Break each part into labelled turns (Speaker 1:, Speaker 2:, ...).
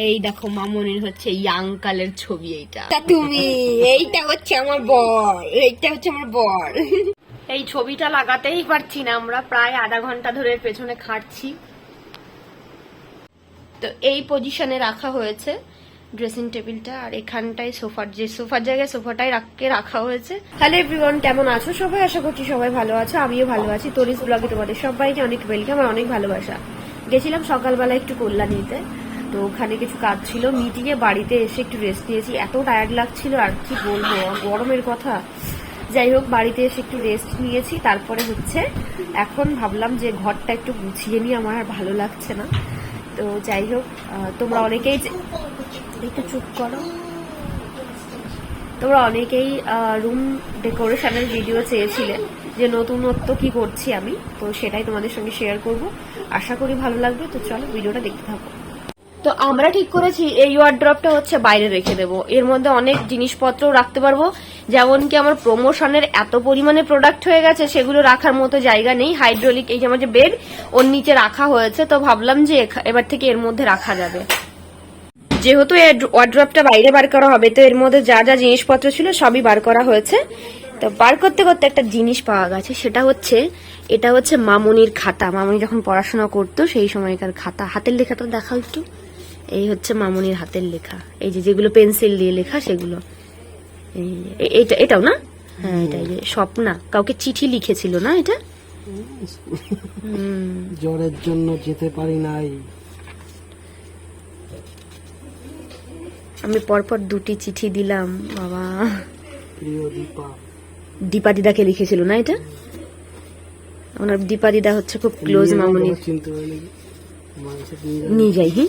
Speaker 1: এই দেখো মামনির হচ্ছে ইয়াং কালের ছবি এইটা। তা তুমি এইটা হচ্ছে আমার বর এইটা হচ্ছে আমার বর। এই ছবিটা লাগাতেই পারছি না আমরা প্রায় আধা ঘণ্টা ধরে পেছনে খাটছি। তো এই পজিশনে রাখা হয়েছে ড্রেসিং টেবিলটা আর এখানটায় সোফার যে সোফার জায়গায় সোফাটাই রাখকে রাখা হয়েছে। হ্যালো এভরিওয়ান কেমন আছো? সবাই আশা করছি সবাই ভালো আছো আমিও ভালো আছি। তরিস ব্লগে তোমাদের সবাইকে অনেক ওয়েলকাম আর অনেক ভালোবাসা। গেছিলাম সকালবেলা একটু কল্যাণীতে তো ওখানে কিছু কাজ ছিল মিটিংয়ে বাড়িতে এসে একটু রেস্ট নিয়েছি। এত টায়ার্ড লাগছিল, আর কি বলব গরমের কথা। যাই হোক, বাড়িতে এসে একটু রেস্ট নিয়েছি। তারপরে হচ্ছে, এখন ভাবলাম যে ঘরটা একটু গুছিয়ে নিয়ে আমার আর ভালো লাগছে না। তো যাই হোক তোমরা অনেকেই একটু চুপ করো। তোমরা অনেকেই রুম ডেকোরেশনের ভিডিও চেয়েছিলে যে নতুনত্ব কি করছি আমি। তো সেটাই তোমাদের সঙ্গে শেয়ার করব। আশা করি ভালো লাগবে। তো চলো ভিডিওটা দেখতে থাকো। তো আমরা ঠিক করেছি, এই ওয়ার্ড্রপটা হচ্ছে বাইরে রেখে দেবো। এর মধ্যে অনেক জিনিসপত্র রাখতে পারব। যেমন কি আমার প্রমোশনের এত পরিমাণে প্রোডাক্ট হয়ে গেছে, সেগুলো রাখার মতো জায়গা নেই। হাইড্রোলিক এই যে আমার যে বেড ওর নিচে রাখা হয়েছে। তো ভাবলাম যে এবার থেকে এর মধ্যে রাখা যাবে। যেহেতু এই ওয়ার্ড্রপটা বাইরে বার করা হবে, তো এর মধ্যে যা যা জিনিসপত্র ছিল সবই বার করা হয়েছে। তো বার করতে করতে একটা জিনিস পাওয়া গেছে, সেটা হচ্ছে, এটা হচ্ছে মামনির খাতা। মামনি যখন পড়াশোনা করতো, সেই সময়কার খাতা। হাতের লেখাটা দেখাও একটু। এই হচ্ছে মামনির হাতের লেখা। এই যে যেগুলো পেন্সিল দিয়ে লেখা সেগুলো। এটা এটাও না? হ্যাঁ এটা যে স্বপ্না। কাউকে চিঠি লিখেছিল না এটা?
Speaker 2: জ্বরের জন্য যেতে পারি নাই।
Speaker 1: আমি পরপর দুটি চিঠি দিলাম বাবা।
Speaker 2: প্রিয় দীপা।
Speaker 1: দীপা দিদাকে লিখেছিল না এটা? ওনার দীপা দিদা হচ্ছে খুব ক্লোজ
Speaker 2: নিয়ে
Speaker 1: যাই
Speaker 2: যাব,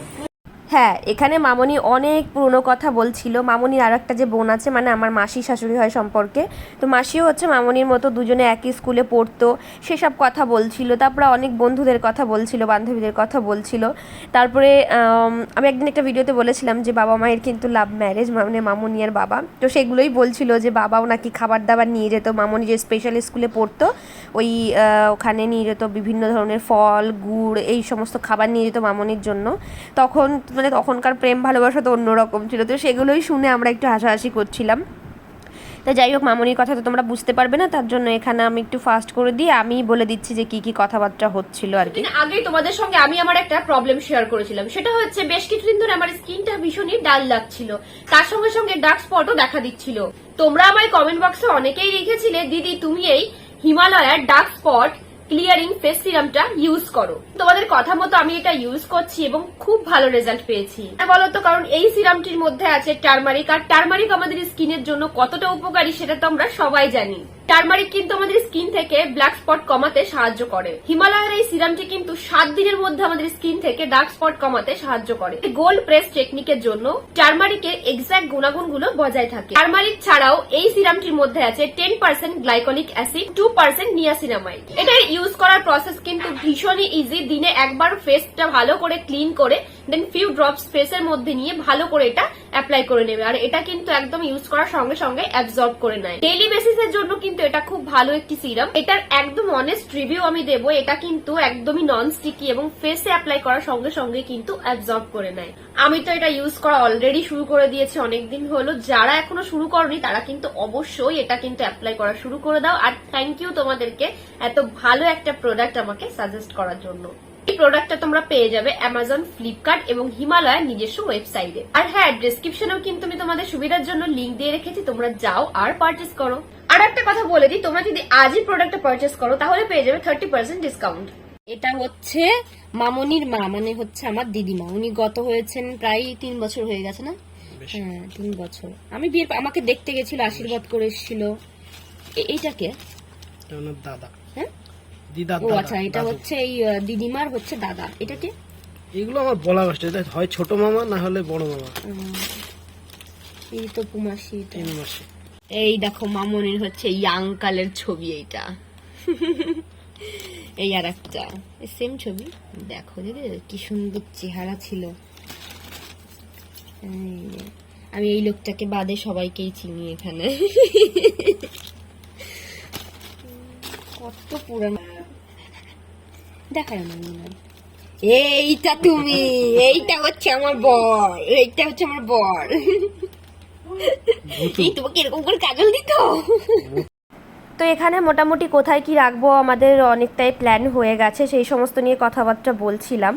Speaker 1: হ্যাঁ এখানে মামনি অনেক পুরনো কথা বলছিল। মামনির আর একটা যে বোন আছে মানে আমার মাসি শাশুড়ি হয় সম্পর্কে। তো মাসিও হচ্ছে মামনির মতো দুজনে একই স্কুলে পড়তো, সেসব কথা বলছিল। তারপরে অনেক বন্ধুদের কথা বলছিল, বান্ধবীদের কথা বলছিল। তারপরে, আমি একদিন একটা ভিডিওতে বলেছিলাম যে বাবা মায়ের কিন্তু লাভ ম্যারেজ মানে মামনি আর বাবা। তো সেগুলোই বলছিল যে বাবাও নাকি খাবার দাবার নিয়ে যেত। মামনি যে স্পেশাল স্কুলে পড়তো, ওই ওখানে নিয়ে যেত বিভিন্ন ধরনের ফল, গুড়, এই সমস্ত খাবার নিয়ে যেত মামনির জন্য। তখন মানে তখনকার প্রেম, ভালোবাসা তো অন্যরকম ছিল। তো সেগুলোই শুনে আমরা একটু হাসাহাসি করছিলাম। তা যাই হোক, মামনির কথা তো তোমরা বুঝতে পারবে না, তার জন্য এখানে আমি একটু ফাস্ট করে দিয়ে আমি বলে দিচ্ছি যে কি কি কথাবার্তা হচ্ছিল আর কি। আগে তোমাদের সঙ্গে আমি আমার একটা প্রবলেম শেয়ার করেছিলাম। সেটা হচ্ছে, বেশ কিছুদিন ধরে আমার স্কিনটা ভীষণই ডাল লাগছিল। তার সঙ্গে সঙ্গে ডার্ক স্পটও দেখা দিচ্ছিল। তোমরা আমায় কমেন্ট বক্সে অনেকেই লিখেছিলে দিদি, তুমি এই হিমালয়ার ডার্ক স্পট ক্লিয়ারিং ফেস সিরামটা ইউজ করো। তোমাদের কথা মতো আমি এটা ইউজ করছি এবং খুব ভালো রেজাল্ট পেয়েছি। বলো তো, কারণ এই সিরামটির মধ্যে আছে টার্মারিক, আর টার্মারিক আমাদের স্কিনের জন্য কতটা উপকারী সেটা তো আমরা সবাই জানি। টার্মারিক কিন্তু আমাদের স্কিন থেকে ব্ল্যাক স্পট কমাতে সাহায্য করে। হিমালয়ের এই সিরামটি কিন্তু সাত দিনের মধ্যে আমাদের স্কিন থেকে ডার্ক স্পট কমাতে সাহায্য করে। গোল্ড প্রেস টেকনিকের জন্য টার্মারিকের এক্সাক্ট গুণাগুণগুলো বজায় থাকে। টার্মারিক ছাড়াও এই সিরামটির মধ্যে আছে ten percent glycolic acid, two percent niacinamide. এটা ইউজ করার প্রসেস কিন্তু ভীষণই ইজি দিনে একবার ফেসটা ভালো করে ক্লিন করে দেন ফিউ ড্রপস ফেসের মধ্যে নিয়ে ভালো করে এটা অ্যাপ্লাই করে নেবে। আর এটা কিন্তু একদম ইউজ করার সঙ্গে সঙ্গে অ্যাবজর্ব করে নেয়। ডেইলি বেসিসের জন্য কিন্তু এটা খুব ভালো একটি সিরাম এটার একদম অনেস্ট রিভিউ আমি দেবো। এটা কিন্তু একদমই নন স্টিকি এবং ফেসে অ্যাপ্লাই করার সঙ্গে সঙ্গে কিন্তু অ্যাবজর্ব করে নেয়। আমি তো এটা ইউজ করা অলরেডি শুরু করে দিয়েছি, অনেকদিন হলো। যারা এখনও শুরু করনি, তারা কিন্তু অবশ্যই এটা কিন্তু অ্যাপ্লাই করা শুরু করে দাও। আর থ্যাংক ইউ তোমাদেরকে এত ভালো একটা প্রোডাক্ট আমাকে সাজেস্ট করার জন্য। এই প্রোডাক্টটা তোমরা পেয়ে যাবে অ্যামাজন ফ্লিপকার্ট এবং হিমালয়ের নিজস্ব ওয়েবসাইটে আর হ্যাঁ ডেসক্রিপশনেও কিন্তু আমি তোমাদের সুবিধার জন্য লিঙ্ক দিয়ে রেখেছি তোমরা যাও আর পারচেস করো। আর একটা কথা বলে দিই তোমরা যদি আজই প্রোডাক্টটা পারচেস করো তাহলে পেয়ে যাবে থার্টি পার্সেন্ট ডিসকাউন্ট এটা হচ্ছে মামনির মা মানে হচ্ছে আমার দিদিমা। উনি গত হয়েছেন প্রায় তিন বছর হয়ে গেছে না? হ্যাঁ তিন বছর। আমি বিয়ের আমাকে দেখতে গেছিল আশীর্বাদ করে এসেছিল। এইটাকে
Speaker 2: দাদা।
Speaker 1: হ্যাঁ? ও আচ্ছা এটা হচ্ছে এই দিদিমার হচ্ছে দাদা এটাকে
Speaker 2: এগুলো আমার বলা কষ্ট এটা হয় ছোট মামা না হলে বড় মামা।
Speaker 1: এই তো পুমাসি
Speaker 2: তিন মাসে
Speaker 1: এই দেখো মামনির হচ্ছে ইয়াং কালের ছবি এইটা। এই আর একটা সেম ছবি। দেখো দিদি কি সুন্দর চেহারা ছিল। আমি এই লোকটাকে বাদে সবাইকেই চিনি এখানে। কত পুরানো দেখায় আমার মনে হয়। এইটা তুমি এইটা হচ্ছে আমার বর এইটা হচ্ছে আমার বর। এই তোমাকে এরকম করে কাজল দিত? তো এখানে মোটামুটি কোথায় কি রাখব আমাদের অনেকটাই প্ল্যান হয়ে গেছে সেই সমস্ত নিয়ে কথাবার্তা বলছিলাম।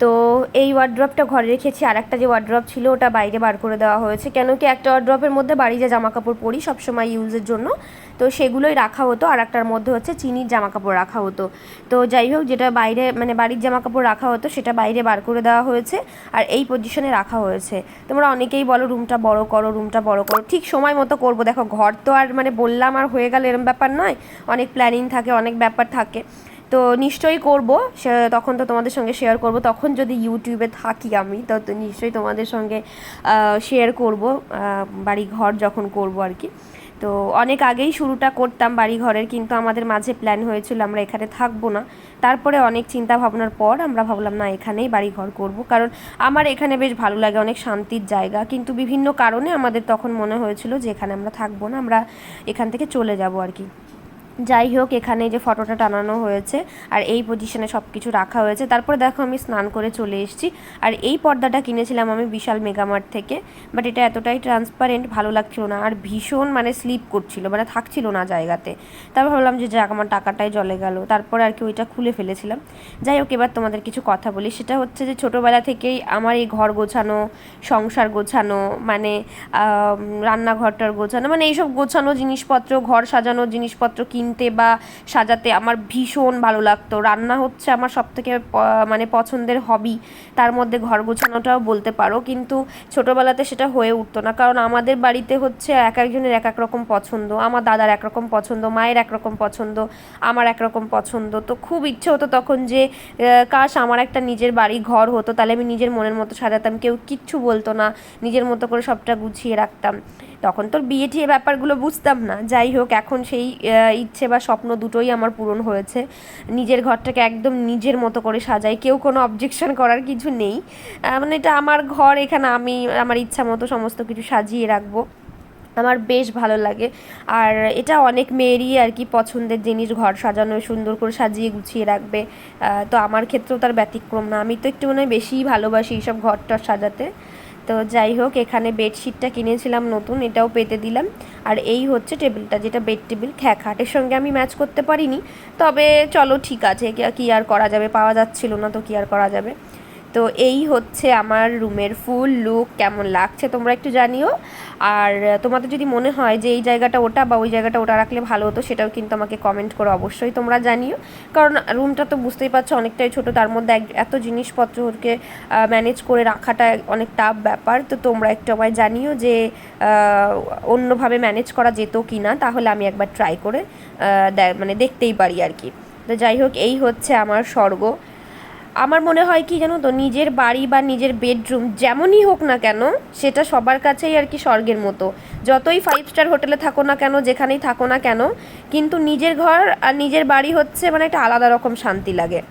Speaker 1: তো এই ওয়ার্ড্রপটা ঘরে রেখেছি। আর একটা যে ওয়ার্ড্রপ ছিল, ওটা বাইরে বার করে দেওয়া হয়েছে। কেন কি একটা ওয়ার্ড্রপের মধ্যে বাড়ি যে জামা কাপড় পরি, সবসময় ইউজের জন্য। তো সেগুলোই রাখা হতো। আর একটার মধ্যে হচ্ছে চিনির জামা কাপড় রাখা হতো। তো যাই হোক, যেটা বাইরে মানে বাড়ির জামা কাপড় রাখা হতো, সেটা বাইরে বার করে দেওয়া হয়েছে। আর এই পজিশনে রাখা হয়েছে। তোমরা অনেকেই বলো, রুমটা বড় করো, রুমটা বড় করো। ঠিক সময় মতো করব। দেখো, ঘর তো আর মানে বললাম আর হয়ে গেল, এরম ব্যাপার নয়। অনেক প্ল্যানিং থাকে, অনেক ব্যাপার থাকে। তো নিশ্চয়ই করব। তখন তো তোমাদের সঙ্গে শেয়ার করব। তখন যদি ইউটিউবে থাকি আমি, তো নিশ্চয়ই তোমাদের সঙ্গে শেয়ার করব। বাড়ি ঘর যখন করব আর কি। তো অনেক আগেই শুরুটা করতাম বাড়ি ঘরের কিন্তু আমাদের মাঝে প্ল্যান হয়েছিল আমরা এখানে থাকব না। তারপরে অনেক চিন্তা ভাবনার পর আমরা ভাবলাম, না, এখানেই বাড়ি ঘর করব। কারণ আমার এখানে বেশ ভালো লাগে, অনেক শান্তির জায়গা। কিন্তু বিভিন্ন কারণে আমাদের তখন মনে হয়েছিল যে, এখানে আমরা থাকব না, আমরা এখান থেকে চলে যাব আর কি। যাই হোক, এখানে যে ফটোটা টানানো হয়েছে আর এই পজিশনে সব কিছু রাখা হয়েছে। তারপরে দেখো, আমি স্নান করে চলে এসেছি। আর এই পর্দাটা কিনেছিলাম আমি বিশাল মেগামার্ট থেকে। বাট এটা এতটাই ট্রান্সপারেন্ট ভালো লাগছিল না। আর ভীষণ মানে স্লিপ করছিল মানে থাকছিল না জায়গাতে। তারপর ভাবলাম যে যাক, আমার টাকাটাই জলে গেল। তারপর আর কি ওইটা খুলে ফেলেছিলাম। যাই হোক, এবার তোমাদের কিছু কথা বলি। সেটা হচ্ছে যে ছোটোবেলা থেকেই আমার এই ঘর গোছানো, সংসার গোছানো মানে রান্নাঘরটার গোছানো মানে এইসব গোছানো জিনিসপত্র, ঘর সাজানো জিনিসপত্র কিনতে বা সাজাতে আমার ভীষণ ভালো লাগতো। রান্না হচ্ছে আমার সব থেকে মানে পছন্দের হবি তার মধ্যে ঘর গোছানোটাও বলতে পারো। কিন্তু ছোটোবেলাতে সেটা হয়ে উঠতো না। কারণ আমাদের বাড়িতে হচ্ছে এক একজনের এক এক রকম পছন্দ। আমার দাদার একরকম পছন্দ মায়ের একরকম পছন্দ আমার একরকম পছন্দ। তো খুব ইচ্ছে হতো তখন যে কাশ আমার একটা নিজের বাড়ি ঘর হতো তাহলে আমি নিজের মনের মতো সাজাতাম। কেউ কিচ্ছু বলতো না। নিজের মতো করে সবটা গুছিয়ে রাখতাম। তখন তোর বিয়ে টিয়ে ব্যাপারগুলো বুঝতাম না। যাই হোক এখন সেই আহ, ইচ্ছে বা স্বপ্ন দুটোই আমার পূরণ হয়েছে। নিজের ঘরটাকে একদম নিজের মতো করে সাজাই। কেউ কোনো অবজেকশন করার কিছু নেই। মানে এটা আমার ঘর, এখানে আমি আমার ইচ্ছা মতো সমস্ত কিছু সাজিয়ে রাখব। আমার বেশ ভালো লাগে। আর এটা অনেক মেয়েরই আর কি পছন্দের জিনিস, ঘর সাজানো, সুন্দর করে সাজিয়ে গুছিয়ে রাখবে। তো আমার ক্ষেত্রেও তার ব্যতিক্রম না। আমি তো একটু মনে হয় বেশিই ভালোবাসি এইসব ঘরটা সাজাতে। তো যাই হোক, এখানে বেডশিটটা কিনেছিলাম নতুন, এটাও পেতে দিলাম। আর এই হচ্ছে টেবিলটা, যেটা বেড টেবিল খ্যা খাটের সঙ্গে আমি ম্যাচ করতে পারিনি, তবে চলো ঠিক আছে, কি আর করা যাবে? পাওয়া যাচ্ছিল না তো কি আর করা যাবে? তো এই হচ্ছে আমার রুমের ফুল লুক, কেমন লাগছে তোমরা একটু জানিও। আর তোমাদের যদি মনে হয় যে এই জায়গাটা ওটা বা ওই জায়গাটা ওটা রাখলে ভালো হতো, সেটাও কিন্তু আমাকে কমেন্ট করে, অবশ্যই তোমরা জানিও। কারণ রুমটা তো বুঝতেই পারছ অনেকটাই ছোট, তার মধ্যে এত জিনিসপত্রকে ম্যানেজ করে রাখাটা অনেক টাফ ব্যাপার। তো তোমরা একটু আমায় জানিও যে অন্যভাবে ম্যানেজ করা যেত কি না তাহলে আমি একবার ট্রাই করে মানে দেখতেই পারি আর কি। তো যাই হোক, এই হচ্ছে আমার স্বর্গ। আমার মনে হয় কি জানো তো, নিজের বাড়ি বা নিজের বেডরুম যেমনই হোক না কেন, সেটা সবার কাছেই আর কি স্বর্গের মতো। যতই ফাইভ স্টার হোটেলে থাকো না কেন, যেখানেই থাকো না কেন, কিন্তু নিজের ঘর আর নিজের বাড়ি হচ্ছে মানে একটা আলাদা রকম শান্তি লাগে।